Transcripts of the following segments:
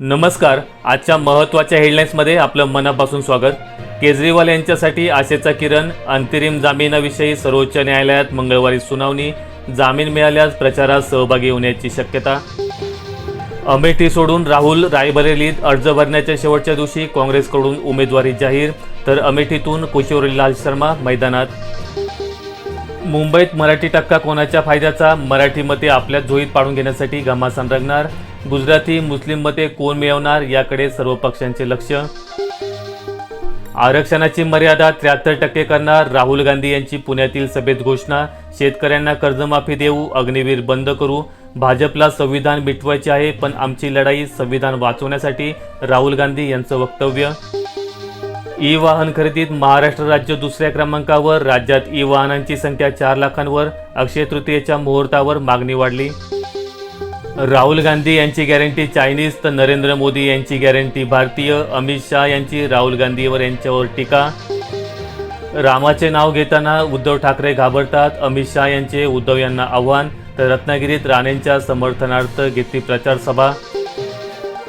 नमस्कार आजच्या महत्त्वाच्या हेडलाईन्समध्ये आपलं मनापासून स्वागत. केजरीवाल यांच्यासाठी आशेचा किरण अंतरिम जामिनाविषयी सर्वोच्च न्यायालयात मंगळवारी सुनावणी जामीन मिळाल्यास प्रचारात सहभागी होण्याची शक्यता. अमेठी सोडून राहुल रायबरेलीत अर्ज भरण्याच्या शेवटच्या दिवशी काँग्रेसकडून उमेदवारी जाहीर तर अमेठीतून कुशोरीलाल शर्मा मैदानात. मुंबईत मराठी टक्का कोणाच्या फायद्याचा? मराठी मते आपल्या झोईत पाडून घेण्यासाठी घमासान रंगणार. गुजराती मुस्लिम मते कोण मिळवणार याकडे सर्व पक्षांचे लक्ष. आरक्षणाची मर्यादा त्र्याहत्तर टक्के करणार राहुल गांधी यांची पुण्यातील सभेत घोषणा. शेतकऱ्यांना कर्जमाफी देऊ अग्निवीर बंद करू. भाजपला संविधान मिटवायचे आहे पण आमची लढाई संविधान वाचवण्यासाठी राहुल गांधी यांचं वक्तव्य. ई वाहन खरेदीत महाराष्ट्र राज्य दुसऱ्या क्रमांकावर राज्यात ई वाहनांची संख्या चार लाखांवर अक्षय तृतीयेच्या मुहूर्तावर मागणी वाढली. राहुल गांधी यांची गॅरंटी चायनीज तर नरेंद्र मोदी यांची गॅरंटी. भारतीय अमित शहा यांची राहुल गांधीवर यांच्यावर टीका. रामाचे नाव घेताना उद्धव ठाकरे घाबरतात. अमित शहा यांचे उद्धव यांना आव्हान. तर रत्नागिरीत राणेंच्या समर्थनार्थ घेतली प्रचार सभा.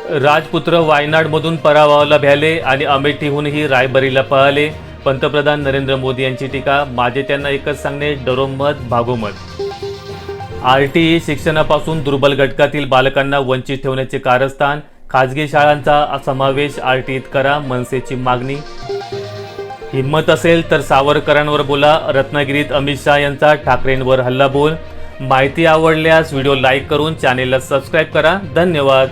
राजपुत्र वायनाडमधून पराभवाला भ्याले आणि अमेठीहूनही रायबरीला पळाले. पंतप्रधान नरेंद्र मोदी यांची टीका. माझे त्यांना एकच सांगणे डरोमत भागोमत. आर टी ई शिक्षणापासून दुर्बल घटकातील बालकांना वंचित ठेवण्याचे कारस्थान खाजगी शाळांचा समावेश आर टी ईत करा मनसेची मागणी. हिंमत असेल तर सावरकरांवर बोला. रत्नागिरीत अमित शहा यांचा ठाकरेंवर हल्ला बोल. माहिती आवडल्यास व्हिडिओ लाईक करून चॅनेलला सबस्क्राईब करा. धन्यवाद.